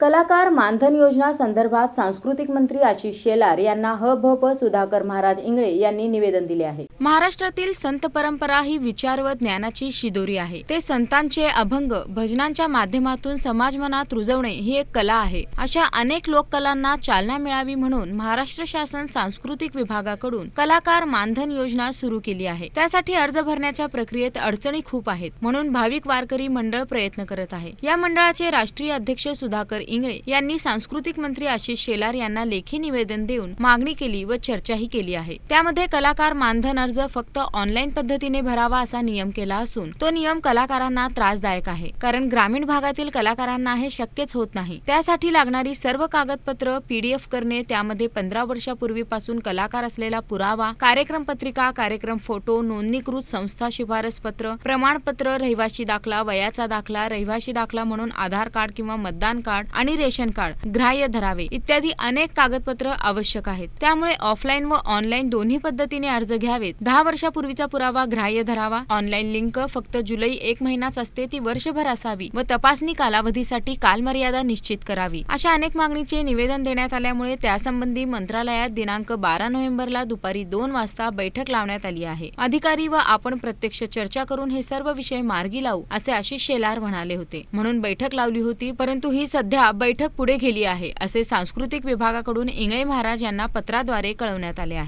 कलाकार मानधन योजना संदर्भात सांस्कृतिक मंत्री आशिष शेलार यांना ह भ प सुधाकर महाराज इंगळे यांनी निवेदन दिले आहे. महाराष्ट्रातील संत परंपरा ही विचार व ज्ञानाची शिदोरी आहे. ते संतांचे अभंग भजनांच्या माध्यमातून समाज मनात रुजवणे ही एक कला आहे. अशा अनेक लोककलांना चालना मिळावी म्हणून महाराष्ट्र शासन सांस्कृतिक विभागाकडून कलाकार मानधन योजना सुरू केली आहे. त्यासाठी अर्ज भरण्याच्या प्रक्रियेत अडचणी खूप आहेत म्हणून भाविक वारकरी मंडळ प्रयत्न करत आहे. या मंडळाचे राष्ट्रीय अध्यक्ष सुधाकर इंगळे यांनी सांस्कृतिक मंत्री आशिष शेलार यांना लेखी निवेदन देऊन मागणी केली व चर्चाही केली आहे. त्यामध्ये कलाकार मानधन अर्ज फक्त ऑनलाईन पद्धतीने भरावा असा नियम केला असून तो नियम कलाकारांना त्रासदायक आहे. कारण ग्रामीण भागातील कलाकारांना हे शक्यच होत नाही. त्यासाठी लागणारी सर्व कागदपत्र पीडीएफ करणे त्यामध्ये पंधरा वर्षापूर्वीपासून कलाकार असलेला पुरावा कार्यक्रम पत्रिका कार्यक्रम फोटो नोंदणीकृत संस्था शिफारस पत्र प्रमाणपत्र रहिवाशी दाखला वयाचा दाखला रहिवाशी दाखला म्हणून आधार कार्ड किंवा मतदान कार्ड आणि रेशन कार्ड ग्राह्य धरावे इत्यादी अनेक कागदपत्र आवश्यक आहेत. त्यामुळे ऑफलाईन व ऑनलाईन दोन्ही पद्धतीने अर्ज घ्यावेत. दहा वर्षापूर्वीचा पुरावा ग्राह्य धरावा. ऑनलाईन लिंक फक्त जुलै एक महिनाच असते ती वर्षभर असावी व तपासणी कालावधीसाठी कालमर्यादा निश्चित करावी. अशा अनेक मागणीचे निवेदन देण्यात आल्यामुळे त्यासंबंधी मंत्रालयात दिनांक बारा नोव्हेंबरला दुपारी दोन वाजता बैठक लावण्यात आली आहे. अधिकारी व आपण प्रत्यक्ष चर्चा करून हे सर्व विषय मार्गी लावू असे आशिष शेलार म्हणाले होते. म्हणून बैठक लावली होती परंतु ही सध्या बैठक पुढे गेली आहे असे सांस्कृतिक विभागाकडून इंगळे महाराज यांना पत्राद्वारे कळवण्यात आले आहे.